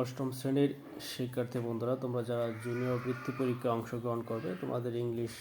অষ্টম শ্রেণির শিক্ষার্থী বন্ধুরা, তোমরা যারা জুনিয়র বৃত্তি পরীক্ষায় অংশগ্রহণ করবে, তোমাদের ইংলিশ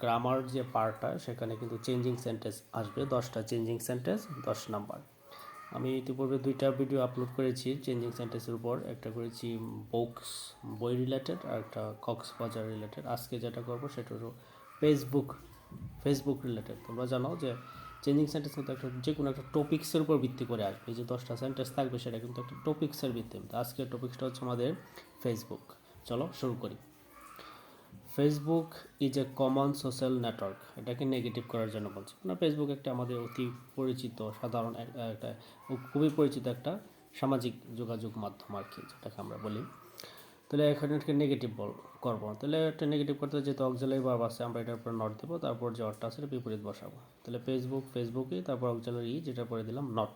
গ্রামার যে পার্টটা সেখানে কিন্তু চেঞ্জিং সেন্টেন্স আসবে। দশটা চেঞ্জিং সেন্টেন্স দশ নাম্বার। আমি ইতিপূর্বে দুইটা ভিডিও আপলোড করেছি। চেঞ্জিং সেন্টেন্সের উপর একটা করেছি বুকস বই রিলেটেড আর একটা কক্সবাজার রিলেটেড আজকে যেটা করব, সেটা হলো ফেসবুক ফেসবুক রিলেটেড তোমরা জানো যে চেঞ্জিং সেন্টেন্স কিন্তু একটা যে কোনো একটা টপিক্সের উপর ভিত্তি করে আসবে। যে দশটা সেন্টেন্স থাকবে, সেটা কিন্তু একটা টপিক্সের ভিত্তিতে আজকের টপিক্সটা হচ্ছে আমাদের ফেসবুক চলো শুরু করি। Facebook is a common social network এটাকে নেগেটিভ করার জন্য বলছি। মানে ফেসবুক একটা আমাদের অতি পরিচিত, সাধারণ এক- একটা খুবই পরিচিত একটা সামাজিক যোগাযোগ মাধ্যম আর কি, যেটাকে আমরা বলি। তাহলে এখানে একটা নেগেটিভ বল করব। তাহলে একটা নেগেটিভ করতে যেহেতু অক্সিলারি ভার্ব আছে আমরা এটার উপরে নট দেবো, তারপর যে অর্থটা আছে এটা বিপরীত বসাবো। তাহলে ফেসবুক ফেসবুকই তারপর অক্সিলারি যেটা পরে দিলাম নট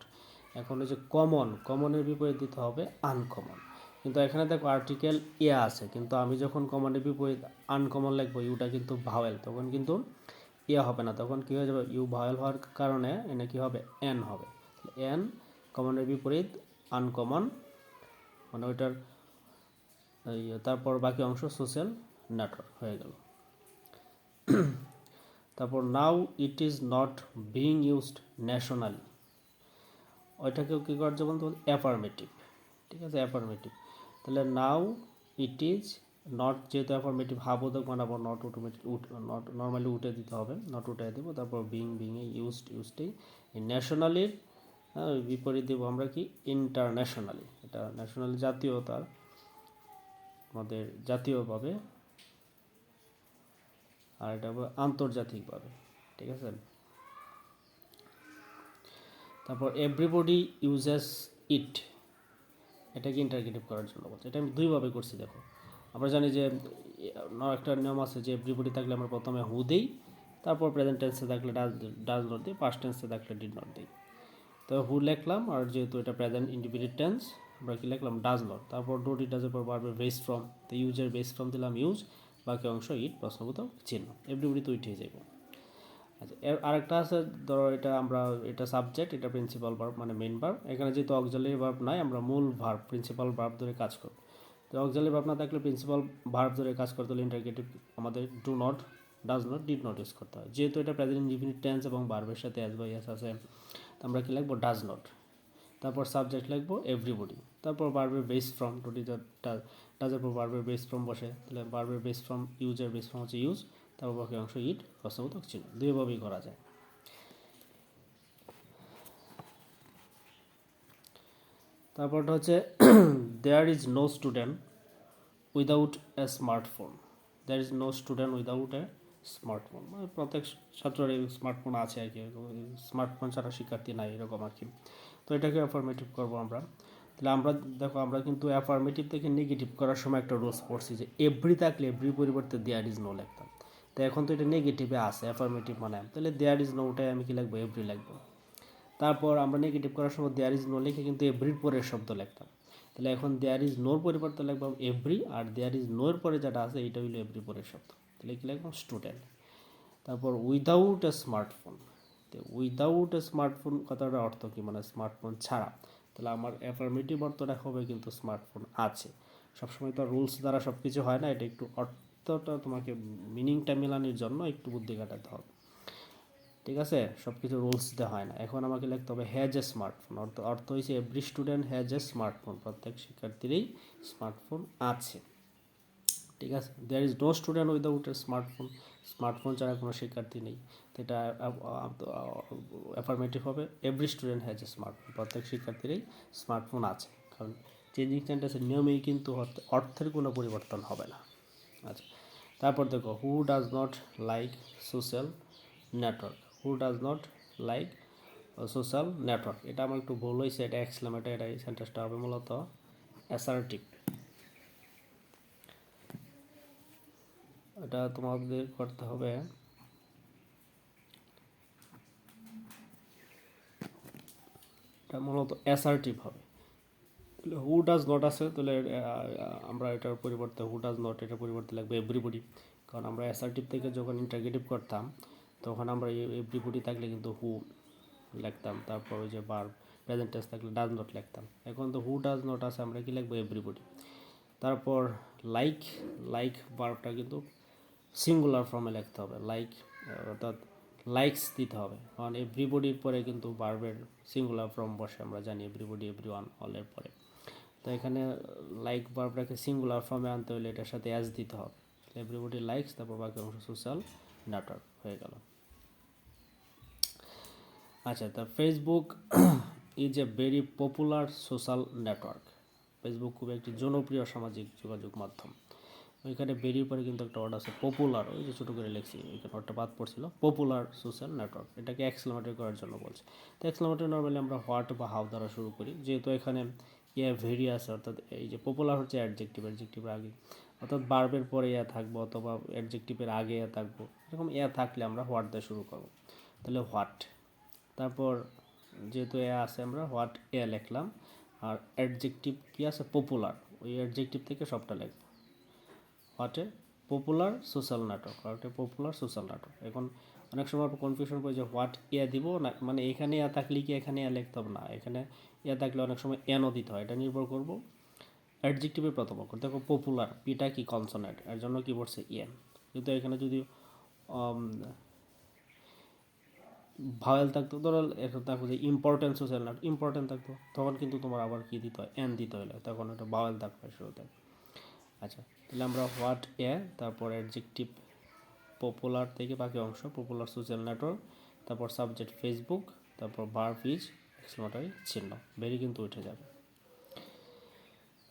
এখন যে কমন কমনের বিপরীত দিতে হবে আনকমন কিন্তু এখানে দেখো আর্টিকেল এ আছে, কিন্তু আমি যখন কমনের বিপরীত আনকমন লিখব, ইউটা কিন্তু ভাওয়েল তখন কিন্তু ইয়া হবে না। তখন কী হয়ে যাবে? ইউ ভাওয়েল হওয়ার কারণে এনে কী হবে? এন হবে। এন কমনের বিপরীত আনকমন মানে ওইটার তারপর বাকি অংশ সোশ্যাল নেটওয়ার্ক হয়ে গেল। তারপর now it is not being used nationally ওইটাকেও কী জন্য বলতে অ্যাফার্মেটিভ ঠিক আছে? অ্যাফার্মেটিভ তাহলে নাও ইট ইজ নট যেহেতু অ্যাফার্মেটিভ হাবোধক বানাবো নট অটোমেটিক উঠ নট নর্মালি উঠে দিতে হবে। নট উঠে দেবো, তারপর বিং বিংয়ে ইউজড ইউজডেই ন্যাশনালির বিপরীত দেবো আমরা কি? ইন্টারন্যাশনালি এটা ন্যাশনালি জাতীয়তার আমাদের জাতীয়ভাবে আর এটা হবে আন্তর্জাতিকভাবে, ঠিক আছে? তারপর এভরিবডি ইউজেস ইট এটাকে ইন্টারগেটিভ করার জন্য বলছে। এটা আমি দুইভাবে করছি, দেখো। আমরা জানি যে একটা নিয়ম আছে যে এভরিবডি থাকলে আমরা প্রথমে হু দিই, তারপর প্রেজেন্ট টেন্সে থাকলে ডাজ ডাজ নট দিই পাস্ট টেন্সে থাকলে ডিড নট দিই। তো হু লিখলাম, আর যেহেতু এটা প্রেজেন্ট ইন্ডিপেন্ডেন্ট টেন্স আমরা কি লিখলাম? ডাজ নট তারপর ডোট ইট ডাজের পর বারবার বেস ফ্রম তো ইউজের বেস ফ্রম দিলাম ইউজ বাকি অংশ ইট প্রশ্নবোধক চিহ্ন। এভরিবডি তো উঠে যাবে আচ্ছা এর আরেকটা আছে, ধরো এটা আমরা, এটা সাবজেক্ট এটা প্রিন্সিপাল ভার্ব মানে মেইন ভার্ব এখানে যেহেতু অক্সিলারি ভার্ব নাই, আমরা মূল ভার্ব প্রিন্সিপাল ভার্ব ধরে কাজ করব। তো অক্সিলারি ভার্ব না থাকলে প্রিন্সিপাল ভার্ব ধরে কাজ করতে হলে ইন্টারগেটিভ আমাদের do not does not did not use করতে হয়। যেহেতু এটা প্রেজেন্ট ইনডিফিনিট টেন্স এবং ভার্বের সাথে অ্যাজ বাই এস আছে, তো আমরা কি লিখব? ডাজ নট তারপর সাবজেক্ট লিখব এভরিবডি তারপর ভার্বের বেস ফ্রম টুটি ডাজের পর ভার্বের বেস ফ্রম বসে, তাহলে ভার্বের বেস ফ্রম ইউজের বেস ফ্রম হচ্ছে ইউজ তারপর বাকি অংশ ইট প্রশ্নবোধক চিহ্ন দুইভাবেই করা যায়। তারপরটা হচ্ছে there is no student without a smartphone there is no student without a smartphone মানে প্রত্যেক ছাত্রের স্মার্টফোন আছে আর কি, স্মার্টফোন ছাড়া শিক্ষার্থী নাই, এরকম আর কি। তো এটাকে অ্যাফার্মেটিভ করব আমরা। তাহলে আমরা দেখো, আমরা কিন্তু অ্যাফার্মেটিভ থেকে নেগেটিভ করার সময় একটা রোজ পড়ছি যে এভরি থাকলে এভরি পরিবর্তে দেয়ার ইজ নো লিখতাম। তো এখন তো এটা নেগেটিভে আছে অ্যাফার্মেটিভ মানে। তাহলে দেয়ার ইজ নো ওটাই আমি কি লাগবো এভরি লাগবো তারপর আমরা নেগেটিভ করার সময় দেয়ার ইজ নো লিখে কিন্তু এভরির পরের শব্দ লিখতাম। তাহলে এখন দেয়ার ইজ নোর পরিবর্তে লিখবাম এভরি আর দেয়ার ইজ নোর পরে যেটা আছে এটা হইল এভরি পরের শব্দ। তাহলে কি লিখবাম স্টুডেন্ট তারপর উইদাউট এ স্মার্টফোন তো উইদাউট স্মার্টফোন কথাটার অর্থ কি? মানে স্মার্টফোন ছাড়া। তাহলে আমার অ্যাফার্মেটিভ অর্থটা হবে কিন্তু স্মার্টফোন আছে। সবসময় তো রুলস দ্বারা সব কিছু হয় না, এটা একটু অর্থটা তোমাকে মিনিংটা মেলানোর জন্য একটু বুদ্ধি কাটাতে হবে। ঠিক আছে? সব কিছু রুলস দেওয়া হয় না। এখন আমাকে লিখতে হবে হ্যাজ এ স্মার্টফোন অর্থ অর্থ হয়েছে every student has a smartphone প্রত্যেক শিক্ষার্থীরই স্মার্টফোন আছে। ঠিক আছে? There is no student without a smartphone smartphone ছাড়া কোনো শিক্ষার্থী নেই। তো এটা অ্যাফার্মেটিভ হবে। Every student has a smartphone প্রত্যেক শিক্ষার্থীরই স্মার্টফোন আছে। কারণ চেঞ্জিং সেন্টেন্সের নিয়মেই কিন্তু অর্থ- অর্থের কোনো পরিবর্তন হবে না। আচ্ছা তারপর দেখো who does not like social network who does not like social network এটা আমার একটু ভুল হয়েছে এটা এক্সক্লামেটার এটা এই সেন্টেন্সটা হবে মূলত অ্যাসার্টিভ এটা তোমাদের করতে হবে। এটা মূলত অ্যাসার্টিভ হবে। হু ডাজ নট আছে, তাহলে আমরা এটার পরিবর্তে হু ডাজ নট এটার পরিবর্তে লাগবে এভরিবডি কারণ আমরা অ্যাসার্টিভ থেকে যখন ইন্টারগেটিভ করতাম, তখন আমরা এভরিবডি থাকলে কিন্তু হু লিখতাম, তারপর ওই যে বার প্রেজেন্ট থাকলে ডাজ নট লিখতাম। এখন তো হু ডাজ নট আছে, আমরা কি লিখব এভরিবডি তারপর লাইক লাইক বার্বটা কিন্তু সিঙ্গুলার ফর্মে লিখতে হবে লাইক অর্থাৎ লাইকস দিতে হবে। কারণ এভরিবডির পরে কিন্তু বার্বের সিঙ্গুলার ফর্ম বসে, আমরা জানি এভরিবডি এভরি ওয়ান অলের পরে। তো এখানে লাইক বার্বটাকে সিঙ্গুলার ফর্মে আনতে হলে এটার সাথে অ্যাজ দিতে হবে। এভরিবডি লাইকস তারপর বাকি অংশ সোশ্যাল নেটওয়ার্ক হয়ে গেল। আচ্ছা তা Facebook is a very popular social network Facebook খুব একটি জনপ্রিয় সামাজিক যোগাযোগ মাধ্যম। ওইখানে বেরিয়ে পরে কিন্তু একটা ওয়ার্ড আছে পপুলার ওই যে ছোটো করে লিখছি এখানে ওয়ার্ডটা বাদ পড়ছিল পপুলার সোশ্যাল নেটওয়ার্ক এটাকে এক্সক্লামেটর করার জন্য বলছে। তো এক্সক্লামেটর নর্মালি আমরা হোয়াট বা হাউ দ্বারা শুরু করি, যেহেতু এখানে ইয়ে ভেরি আছে অর্থাৎ এই যে পপুলার হচ্ছে অ্যাডজেক্টিভ অ্যাডজেক্টিভের আগে, অর্থাৎ বার্বের পরে ইয়া থাকব অথবা অ্যাডজেক্টিভের আগে ইয়া থাকব, এরকম ইয়া থাকলে আমরা হোয়াট দিয়ে শুরু করব। তাহলে হোয়াট তারপর যেহেতু এ আছে আমরা হোয়াট এ লিখলাম, আর অ্যাডজেক্টিভ কী আছে? পপুলার ওই অ্যাডজেক্টিভ থেকে সবটা লিখব। হোয়াট পপুলার সোশ্যাল নাটক হোয়াট এ পপুলার সোশ্যাল নাটক এখন অনেক সময় কনফিউশন পড়ে যে হোয়াট ইয়া দিব না মানে এখানে ইয়া থাকলে কি এখানে এ লিখতে হবে? না, এখানে এ থাকলে অনেক সময় এনও দিতে হয়। এটা নির্ভর করব অ্যাডজেক্টিভের প্রথম অক্ষর। দেখো পপুলার পিটা কি কনসোনেন্ট এর জন্য কি বলছে ইয়ে কিন্তু এখানে যদি ভাওয়েল থাকতো, ধরো এখন থাকতো যে ইম্পর্টেন্ট সোশ্যাল নাট ইম্পর্টেন্ট থাকতো, তখন কিন্তু তোমার আবার কি দিতে হয়? এন দিতে হলে তখন একটা ভাওয়েল থাকবে শুরুতে। আচ্ছা তাহলে আমরা হোয়াট এ, তারপর অ্যাডজেক্টিভ পপুলার থেকে বাকি অংশ পপুলার সোশ্যাল নেটওয়ার্ক তারপর সাবজেক্ট ফেসবুক তারপর ভার্ব ইজ এক্সক্লামেটরি চিহ্ন ভেরি কিন্তু উঠে যাবে।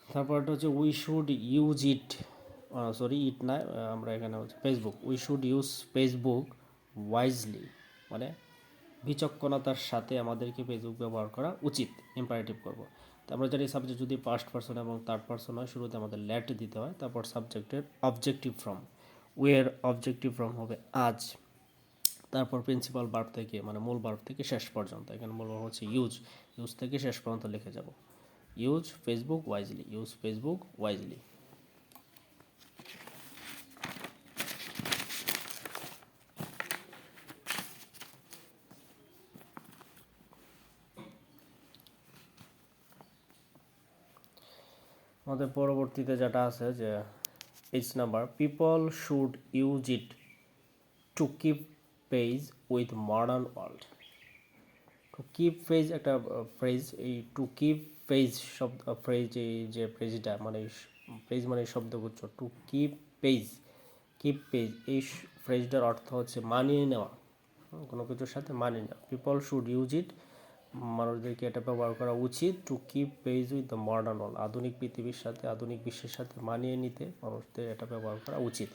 তারপরটা হচ্ছে we should use it sorry it না আমরা এখানে হচ্ছে Facebook we should use Facebook wisely মানে বিচক্ষণতার সাথে আমাদেরকে ফেসবুক ব্যবহার করা উচিত ইম্পারেটিভ করব। তো আমরা জানি সাবজেক্ট যদি ফার্স্ট পার্সন এবং থার্ড পার্সন হয়, শুরুতে আমাদের লেট দিতে হয়, তারপর সাবজেক্টের অবজেক্টিভ ফর্ম ওয়ের অবজেক্টিভ ফর্ম হবে আজ, তারপর প্রিন্সিপাল বার্ব থেকে মানে মূল বার্ব থেকে শেষ পর্যন্ত, এখানে মূল বার্ব হচ্ছে ইউজ ইউজ থেকে শেষ পর্যন্ত লিখে যাব। Use Facebook wisely use Facebook wisely আমাদের পরবর্তীতে যেটা আছে যে H number people should use it to keep page with modern world to keep page একটা ফ্রেজ এই টু কিপ পেজ শব্দ ফ্রেজ এই যে ফ্রেজটা মানে পেজ মানে শব্দগুচ্ছ to keep page keep page এই ফ্রেজটার অর্থ হচ্ছে মানিয়ে নেওয়া। কোনো কিছুর সাথে মানিয়ে নেওয়া। পিপল শুড ইউজ ইট মানুষদেরকে এটা ব্যবহার করা উচিত to keep page with the modern world আধুনিক পৃথিবীর সাথে, আধুনিক বিশ্বের সাথে মানিয়ে নিতে মানুষদের এটা ব্যবহার করা উচিত।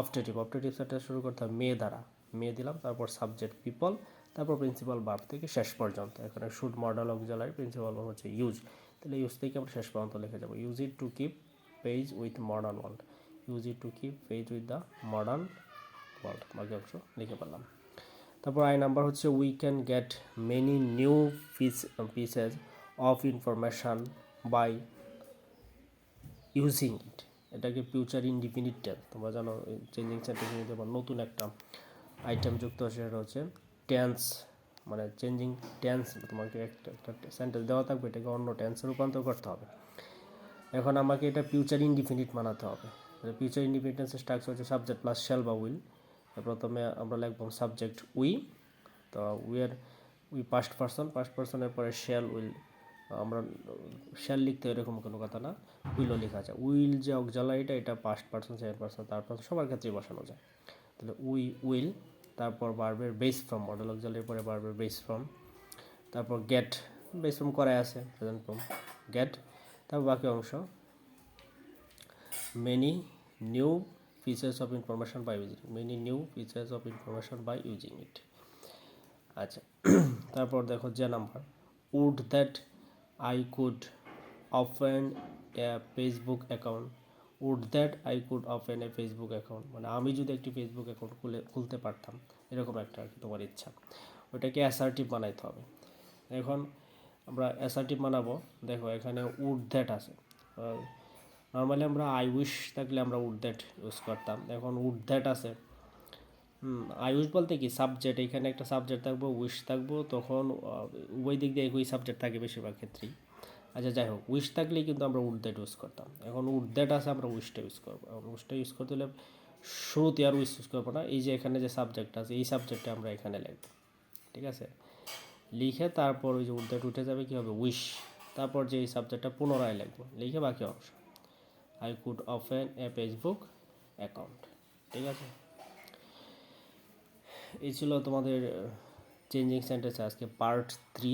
অপটেটিভ অপটেটিভ সেটা শুরু করতে হবে মেয়ে দ্বারা। মেয়ে দিলাম, তারপর সাবজেক্ট পিপল তারপর প্রিন্সিপাল বার্ব থেকে শেষ পর্যন্ত। এখানে শুড মডেল অক্সিলারি প্রিন্সিপাল হচ্ছে ইউজ তাহলে ইউজ থেকে আমরা শেষ পর্যন্ত লিখে যাব। Use it to keep page with modern world use it to keep page with the modern world বাকি অংশ লিখে পেলাম তারপর আই নাম্বার হচ্ছে we can get many new piece pieces of information by using it এটাকে future indefinite tense তোমরা জানো changing sentence আবার নতুন একটা আইটেম যুক্ত আছে, সেটা হচ্ছে টেন্স মানে চেঞ্জিং টেন্স তোমাকে একটা একটা সেন্টেন্স দেওয়া থাকবে, এটাকে অন্য টেন্সে রূপান্তর করতে হবে। এখন আমাকে এটা ফিউচার ইনডিফিনিট বানাতে হবে। ফিউচার ইনডিফিনিটেন্সের স্ট্রাকচার হচ্ছে সাবজেক্ট প্লাস শেল বা উইল প্রথমে আমরা লিখব সাবজেক্ট উই। তো উইয়ের উই পাস্ট পার্সন পাস্ট পার্সনের পরে শেল উইল আমরা শেল লিখতে এরকম কোনো কথা না উইলও লেখা আছে উইল যে অক্সালারিটা এটা past person second person person সবার ক্ষেত্রেই বসানো যায়। তাহলে উই উইল, তারপর বার্বের বেস ফর্ম মডেল অক্সালারির পরে বার্বের বেস ফর্ম তারপর গেট বেস ফর্ম করাই আছে প্রেজেন্ট ফর্ম গেট তারপর বাকি অংশ many new pieces of information by using many new pieces of information by using it. আচ্ছা তারপর দেখো যে number would that I could open a Facebook account would that I could open a Facebook account মানে আমি যদি একটি Facebook account খুলে, খুলতে পারতাম, এরকম একটা আর কি তোমার ইচ্ছা। ওটাকে অ্যাসার্টিভ বানাইতে হবে। এখন আমরা অ্যাসার্টিভ বানাবো। দেখো এখানে উড দ্যাট আছে। নর্মালি আমরা আই উইশ থাকলে আমরা উড দ্যাট ইউজ করতাম। এখন উড দ্যাট আছে। আই উইশ বলতে কি? সাবজেক্ট এখানে একটা সাবজেক্ট থাকব উইশ থাকব, তখন উভয় দিক দিয়ে একই সাবজেক্ট থাকে বেশিরভাগ ক্ষেত্রেই। আচ্ছা যাই হোক উইশ থাকলেই কিন্তু আমরা উড দ্যাট ইউজ করতাম। এখন উড দ্যাট আছে, আমরা উইশটা ইউজ করব। এখন উইশটা ইউজ করতে হলে শুরুতে আর উইশ ইউজ করব না। এই যে এখানে যে সাবজেক্ট আছে, এই সাবজেক্টটা আমরা এখানে লিখব। ঠিক আছে? লিখে তারপর ওই যে উড দ্যাট উঠে যাবে, কী হবে? উইশ তারপর যে এই সাবজেক্টটা পুনরায় লিখব। লিখে বাকি অংশ। I could open a Facebook account ঠিক আছে? এই ছিল তোমাদের চেঞ্জিং সেন্টেন্স আজকে পার্ট থ্রি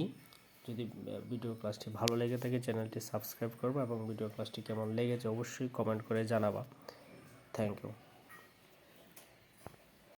যদি ভিডিও ক্লাসটি ভালো লেগে থাকে চ্যানেলটি সাবস্ক্রাইব করবে এবং ভিডিও ক্লাসটি কেমন লেগেছে অবশ্যই কমেন্ট করে জানাবা। Thank you